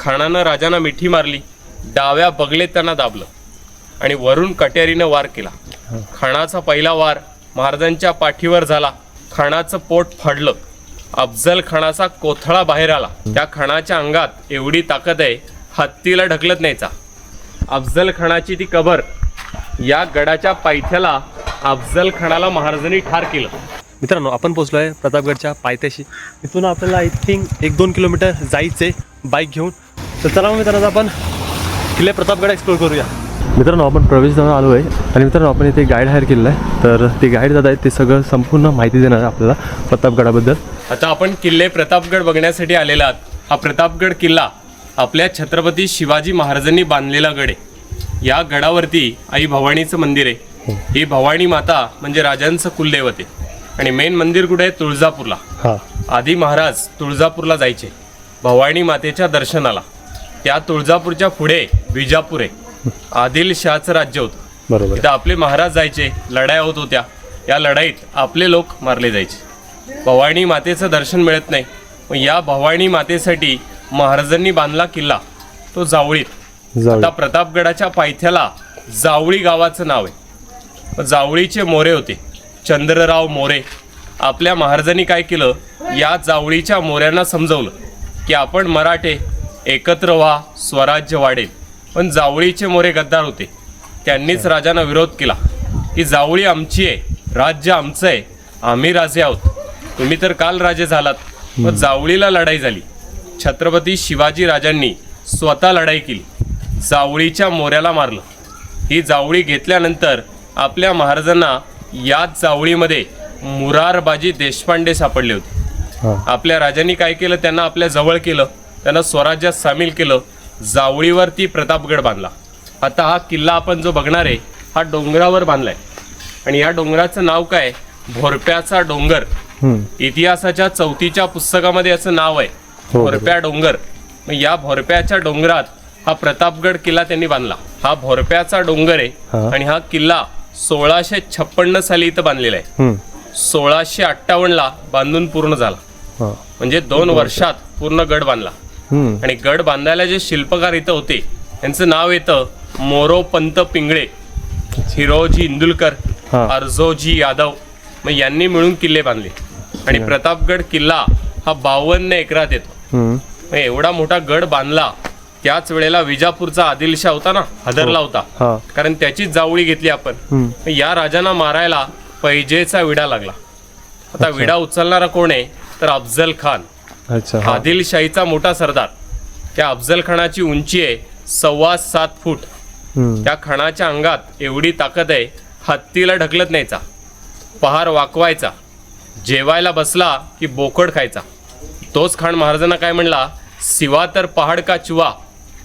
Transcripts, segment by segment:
खानानं राजांना मिठी मारली डाव्या बगलेत त्यांना दाबलं आणि वरून कट्यारीनं वार केला. खानाचा पहिला वार महाराजांच्या पाठीवर झाला. खानाचं पोट फाडलं. अफजल खानाचा कोथळा बाहेर आला. त्या खानाच्या अंगात एवढी ताकद आहे हत्तीला ढकलत न्यायचा. अफजल खानाची ती कबर या गडाच्या पायथ्याला अफजल खानाला महाराजांनी ठार केलं. मित्रांनो आपण पोचलो आहे प्रतापगडच्या पायथ्याशी. इथून आपल्याला आय थिंक एक दोन किलोमीटर जायचं आहे बाईक घेऊन. तर चला मग मित्रांनो आपण किल्ले प्रतापगड एक्सप्लोर करूया. मित्रांनो आपण प्रवेशद्वार आलो आहे. आणि मित्रांनो आपण इथे गाईड हायर केलेलं आहे. तर ते गाईड दादा आहेत ते सगळं संपूर्ण माहिती देणार आहे आपल्याला प्रतापगडाबद्दल. आता आपण किल्ले प्रतापगड बघण्यासाठी आलेला आहात. हा प्रतापगड किल्ला आपल्या छत्रपती शिवाजी महाराजांनी बांधलेला गड आहे. या गडावरती आई भवानीचं मंदिर आहे. ही भवानी माता म्हणजे राजांचं कुलदैवत आहे. आणि मेन मंदिर कुठे आहे? तुळजापूरला. हां. आधी महाराज तुळजापूरला जायचे. भवानी मातेच्या दर्शनाला. त्या तुळजापूरच्या पुढे विजापूर. आहे आदिलशहाचं राज्य होतं. बरोबर. तिथं आपले महाराज जायचे लढाया होत होत्या. या लढाईत आपले लोक मारले जायचे. भवानी मातेचं दर्शन मिळत नाही. मग या भवानी मातेसाठी महाराजांनी बांधला किल्ला तो जावळीत. आता प्रतापगडाच्या पायथ्याला जावळी गावाचं नाव आहे. जावळीचे मोरे होते. चंद्रराव मोरे. आपल्या महाराजांनी काय केलं? या जावळीच्या मोऱ्यांना समजवलं की आपण मराठे एकत्र व्हा स्वराज्य वाढेल. पण जावळीचे मोरे गद्दार होते. त्यांनीच राजांना विरोध केला. की जावळी आमची आहे राज्य आमचं आहे आम्ही राजे आहोत. तुम्ही तर काल राजे झालात मग जावळीला लढाई झाली. छत्रपती शिवाजी राजांनी स्वतः लढाई केली. जावळीच्या मोऱ्याला मारलं. ही जावळी घेतल्यानंतर आपल्या महाराजांना याच जावळीमध्ये मुरारबाजी देशपांडे सापडले होते. आपल्या राजांनी काय केलं? त्यांना आपल्या जवळ केलं. त्यांना स्वराज्यात सामील केलं जावळीवरती प्रतापगड बांधला. आता हा किल्ला आपण जो बघणार आहे हा डोंगरावर बांधलाय. आणि या डोंगराचं नाव काय? भोरप्याचा डोंगर. इतिहासाच्या चौथीच्या पुस्तकामध्ये असं नाव आहे हो, भोरप्या डोंगर. मग या भोरप्याच्या डोंगरात हा प्रतापगड किल्ला त्यांनी बांधला. हा भोरप्याचा डोंगर आहे. आणि हा किल्ला सोळाशे छप्पन्न साली इथं बांधलेला आहे. सोळाशे अठ्ठावन्नला बांधून पूर्ण झाला. म्हणजे दोन वर्षात पूर्ण गड बांधला. आणि गड बांधायला जे शिल्पकार इथं होते त्यांचं नाव येतं मोरोपंत पिंगळे हिरोजी इंदुलकर. अर्जोजी यादव. मग यांनी मिळून किल्ले बांधले. आणि प्रतापगड किल्ला हा बावन्न एकरात येतो. एवढा मोठा गड बांधला त्याच वेळेला विजापूरचा आदिलशाह होता ना हदरला होता. हां. कारण त्याचीच जावळी घेतली आपण. या राजांना मारायला पैजेचा विडा लागला. आता विडा उचलणारा कोण आहे? तर अफजल खान. अच्छा हां. आदिलशाहीचा मोठा सरदार. त्या अफजल खानाची उंची आहे सव्वा सात फूट. हम्म. त्या खानाच्या अंगात एवढी ताकद आहे हत्तीला ढकलत न्यायचा. पहार वाकवायचा. जेवायला बसला की बोकड खायचा. तोच खान महाराजांना काय म्हणला? शिवा तर पहाड का चुवा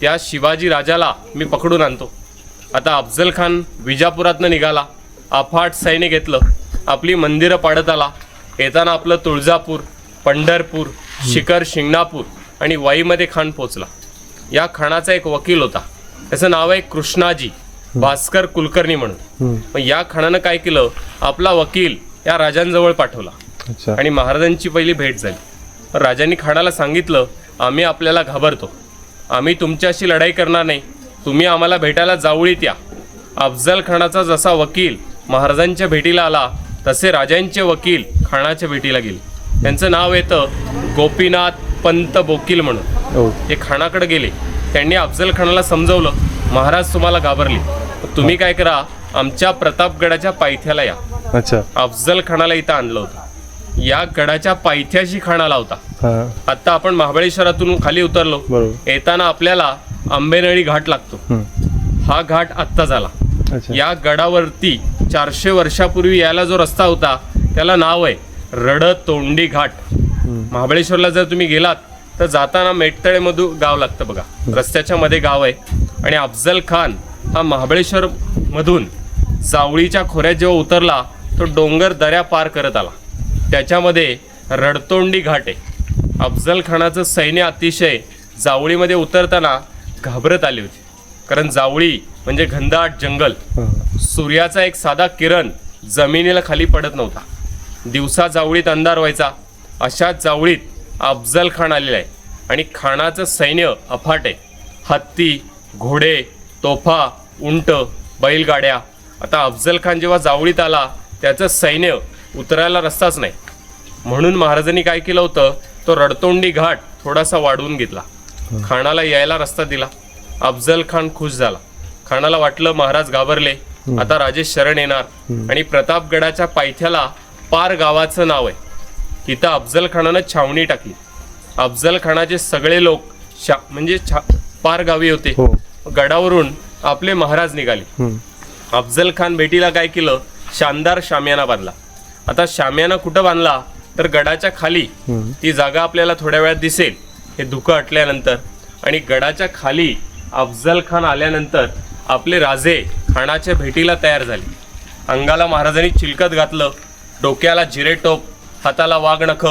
त्या शिवाजी राजाला मी पकडून आणतो. आता अफजल खान विजापुरातनं निघाला. अफाट सैन्य घेतलं. आपली मंदिरं पाडत आला. येताना आपलं तुळजापूर पंढरपूर शिखर शिंगणापूर आणि वाईमध्ये खान पोचला. या खानाचा एक वकील होता. त्याचं नाव आहे कृष्णाजी भास्कर कुलकर्णी म्हणून. मग या खानानं काय केलं? आपला वकील या राजांजवळ पाठवला. आणि महाराजांची पहिली भेट झाली. राजांनी खानाला सांगितलं आम्ही आपल्याला घाबरतो. आम्ही तुमच्याशी लढाई करणार नाही. तुम्ही आम्हाला भेटायला जावळीत या. अफजल खानाचा जसा वकील महाराजांच्या भेटीला आला तसे राजांचे वकील खानाच्या भेटीला गेले. त्यांचं नाव येतं गोपीनाथ पंत बोकील म्हणून. ते खानाकडे गेले. त्यांनी अफजल खानाला समजवलं महाराज तुम्हाला घाबरले. तुम्ही काय करा आमच्या प्रतापगडाच्या पायथ्याला या. अच्छा. अफजल खानाला इथं आणलं होतं. या गडाच्या पायथ्याशी आला होता हां. आता आपण महाबळेश्वरातून खाली उतरलो. येताना आपल्याला आंबेनळी घाट लागतो. हा घाट आत्ता झाला. या गडावरती चारशे वर्षापूर्वी यायला जो रस्ता होता त्याला नाव आहे रडतोंडी घाट. महाबळेश्वरला जर तुम्ही गेलात तर जाताना मेटतळेमधून गाव लागतं बघा. रस्त्याच्या मध्ये गाव आहे. आणि अफजल खान हा महाबळेश्वर मधून जावळीच्या खोऱ्यात जेव्हा उतरला तो डोंगर दऱ्या पार करत आला. त्याच्यामध्ये रडतोंडी घाट आहे. अफजल खानाचं सैन्य अतिशय जावळीमध्ये उतरताना घाबरत आली होती. कारण जावळी म्हणजे घनदाट जंगल. सूर्याचा एक साधा किरण जमिनीला खाली पडत नव्हता. दिवसा जावळीत अंधार व्हायचा. अशाच जावळीत अफजल खान आलेला आहे. आणि खानाचं सैन्य अफाट आहे. हत्ती घोडे तोफा उंट बैलगाड्या. आता अफजल खान जेव्हा जावळीत आला त्याचं सैन्य उतरायला रस्ताच नाही. म्हणून महाराजांनी काय केलं होतं तो रडतोंडी घाट थोडासा वाढवून घेतला. खानाला यायला रस्ता दिला. अफजल खान खुश झाला. खानाला वाटलं महाराज घाबरले. आता राजे शरण येणार. आणि प्रतापगडाच्या पायथ्याला पार गावाचं नाव आहे. तिथं अफजल खानानं छावणी टाकली. अफजल खानाचे सगळे लोक शा म्हणजे छा पार गावी होते. हो. गडावरून आपले महाराज निघाले. अफजल खान भेटीला काय केलं? शानदार शामियाना बांधला. आता शामियाना कुठं बांधला? तर गडाच्या खाली. ती जागा आपल्याला थोड्या वेळात दिसेल. हे धुकं हटल्यानंतर आणि गडाच्या खाली अफजल खान आल्यानंतर आपले राजे खानाच्या भेटीला तयार झाले. अंगाला महाराजांनी चिलकत घातलं. डोक्याला जिरेटोप हाताला वाघनख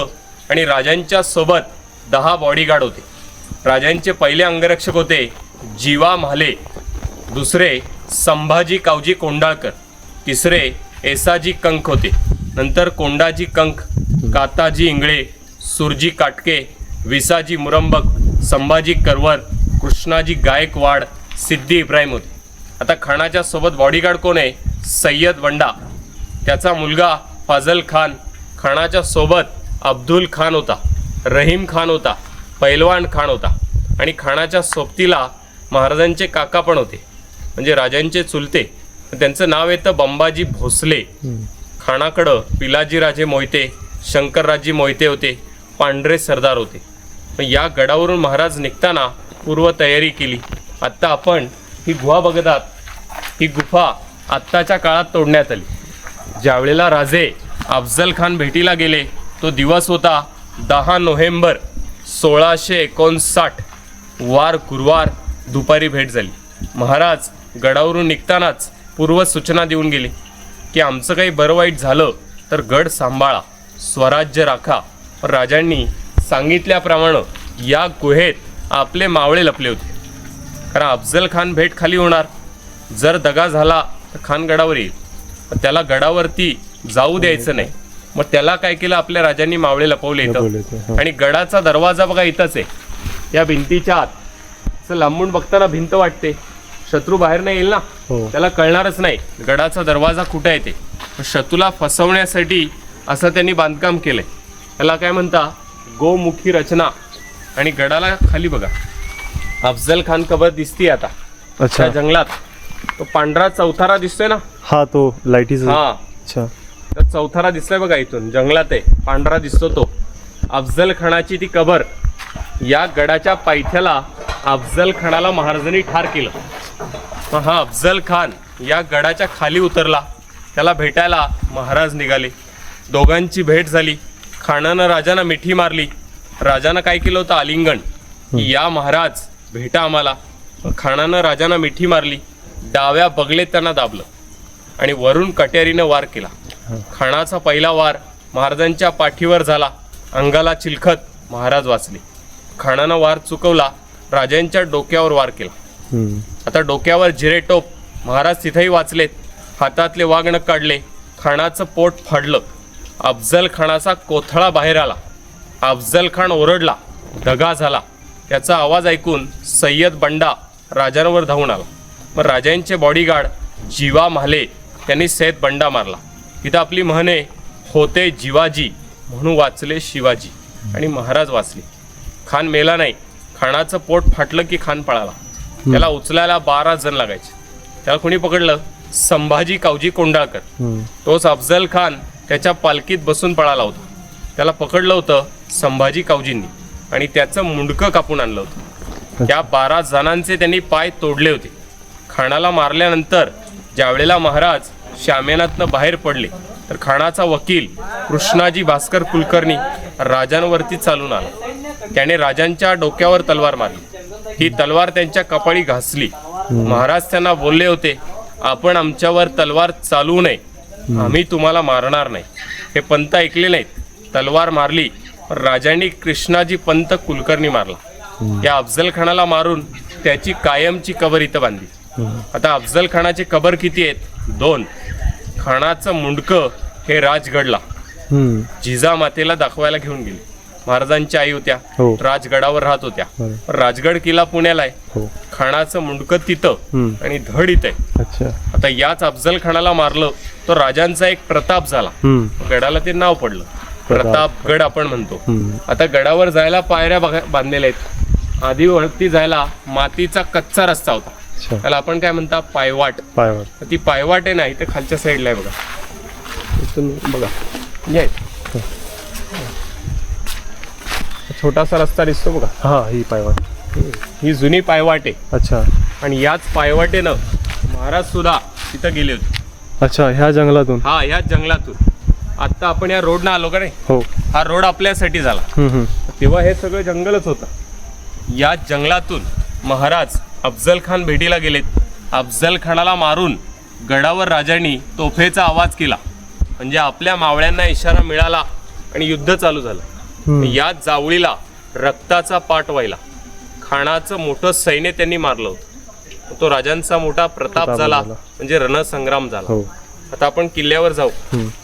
आणि राजांच्या सोबत दहा बॉडीगार्ड होते. राजांचे पहिले अंगरक्षक होते जीवा म्हाले दुसरे संभाजी कावजी कोंडाळकर तिसरे एसाजी कंक होते. नंतर कोंडाजी कंक काताजी इंगळे सुरजी काटके विसाजी मुरंबक संभाजी करवर कृष्णाजी गायकवाड सिद्धी इब्राहिम होते. आता खानाच्या सोबत बॉडीगार्ड कोण आहे? सय्यद वंडा. त्याचा मुलगा फाजल खान खानाच्या सोबत अब्दुल खान होता रहीम खान होता पैलवान खान होता. आणि खानाच्या सोबतीला महाराजांचे काका पण होते. म्हणजे राजांचे चुलते. त्यांचं नाव येतं बंबाजी भोसले. खानाकडं पिलाजीराजे मोहिते शंकरराजी मोहिते होते पांढरे सरदार होते. मग या गडावरून महाराज निघताना पूर्व तयारी केली. आत्ता आपण ही गुहा बघत आहात ही गुफा आत्ताच्या काळात तोडण्यात आली. ज्यावेळेला राजे अफजल खान भेटीला गेले. तो दिवस होता दहा नोव्हेंबर सोळाशे एकोणसाठ. वार गुरुवार दुपारी भेट झाली. महाराज गडावरून निघतानाच पूर्व सूचना देऊन गेले की आमचं काही बरं वाईट झालं तर गड सांभाळा स्वराज्य राखा. राजांनी सांगितल्याप्रमाणे या गुहेत आपले मावळे लपले होते. कारण अफजल खान भेट खाली होणार. जर दगा झाला तर खान गडावर येईल त्याला गडावरती जाऊ द्यायचं नाही. मग त्याला काय केलं आपल्या राजांनी मावळे लपवले इथं. आणि गडाचा दरवाजा बघा इथंच आहे. या भिंतीच्या आत. असं लांबून बघताना भिंत वाटते. शत्रू बाहेर नाही येईल ना? हो. त्याला कळणारच नाही. गडाचा दरवाजा कुठे आहे ते? शत्रूला फसवण्यासाठी असं त्यांनी बांधकाम केलंय. त्याला काय म्हणता? गोमुखी रचना. आणि गडाला खाली बघा. अफजल खान कबर दिसती आता. अच्छा. जंगलात. तो पांढरा चौथारा दिसतोय ना? हा तो लाईटीचा हा. अच्छा. तर चौथारा दिसलाय बघा इथून जंगलात आहे. पांढरा दिसतो तो. अफजल खानाची ती कबर या गडाच्या पायथ्याला अफजल खानाला महाराजांनी ठार केलं. मग हा अफजल खान या गडाच्या खाली उतरला. त्याला भेटायला महाराज निघाले. दोघांची भेट झाली. खानानं राजांना मिठी मारली. राजानं काय केलं होतं? आलिंगण की या महाराज भेटा आम्हाला. खानानं राजांना मिठी मारली. डाव्या बगलेत त्यांना दाबलं. आणि वरून कट्यारीनं वार केला. खानाचा पहिला वार महाराजांच्या पाठीवर झाला. अंगाला चिलखत महाराज वाचले. खानानं वार चुकवला राजांच्या डोक्यावर वार केला. आता डोक्यावर जिरेटोप महाराज तिथेही वाचलेत. हातातले वागणं काढले खानाचं पोट फाडलं. अफजल खानाचा कोथळा बाहेर आला. अफजल खान ओरडला दगा झाला. त्याचा आवाज ऐकून सय्यद बंडा राजांवर धावून आला. मग राजांचे बॉडीगार्ड जीवा म्हाले त्यांनी सैद बंडा मारला. तिथं आपली म्हणे होते जीवाजी म्हणून वाचले शिवाजी. आणि महाराज वाचले. खान मेला नाही. खानाचं पोट फाटलं की खान पळाला. त्याला उचलायला बारा जण लागायचे. त्याला कोणी पकडलं? संभाजी कावजी कोंडाळकर. तोच अफजल खान त्याच्या पालखीत बसून पळाला होता. त्याला पकडलं होतं संभाजी कावजींनी. आणि त्याचं मुंडकं कापून आणलं होतं. त्या बारा जणांचे त्यांनी पाय तोडले होते. खानाला मारल्यानंतर ज्यावेळेला महाराज शामेनातनं बाहेर पडले तर खानाचा वकील कृष्णाजी भास्कर कुलकर्णी राजांवरती चालून आला. त्याने राजांच्या डोक्यावर तलवार मारली. ही तलवार त्यांच्या कपाळी घासली. महाराज त्यांना बोलले होते आपण आमच्यावर तलवार चालवू नये. आम्ही तुम्हाला मारणार नाही. हे पंत ऐकले नाहीत. तलवार मारली. पण राजांनी कृष्णाजी पंत कुलकर्णी मारला. या अफजल खानाला मारून त्याची कायमची कबर इथं बांधली. आता अफजल खानाचे कबर किती आहेत? दोन. खानाचं मुंडकं हे राजगडला. हम्म. जिजामातेला दाखवायला घेऊन गेले. महाराजांच्या आई होत्या. हो. राजगडावर राहत होत्या. राजगड किल्ला पुण्याला आहे. हो. खाणाचं मुंडकं तिथं. आणि धड इथं आता याच अफजल खानाला मारलं तो राजांचा एक प्रताप झाला. गडाला ते नाव पडलं. प्रतापगड आपण म्हणतो. आता गडावर जायला पायऱ्या बांधलेल्या आहेत. आधी वरती जायला मातीचा कच्चा रस्ता होता. त्याला आपण काय म्हणता पायवाट. पायवर तर ती पायवाट आहे ना इथे खालच्या साईडला आहे बघा. इथून बघा. ये छोटासा रस्ता दिसतो बघा. हा ही पायवर ही जुनी पायवाट आहे. अच्छा. आणि याच पायवाटेनं महाराज सुद्धा तिथं गेले होते. अच्छा ह्या जंगलातून? हा ह्या जंगलातून. आता आपण या रोडनं आलो का नाही? हो. हा रोड आपल्यासाठी झाला. तेव्हा हे सगळं जंगलच होतं. या जंगलातून महाराज अफजल खान भेटीला गेलेत. अफजल खानाला मारून गडावर राजांनी तोफेचा आवाज केला. म्हणजे आपल्या मावळ्यांना इशारा मिळाला आणि युद्ध चालू झालं. या जावळीला रक्ताचा पाठ व्हायला. खानाचं मोठं सैन्य त्यांनी मारलं होतं. तो राजांचा मोठा प्रताप झाला. म्हणजे रणसंग्राम झाला. हो. आता आपण किल्ल्यावर जाऊ.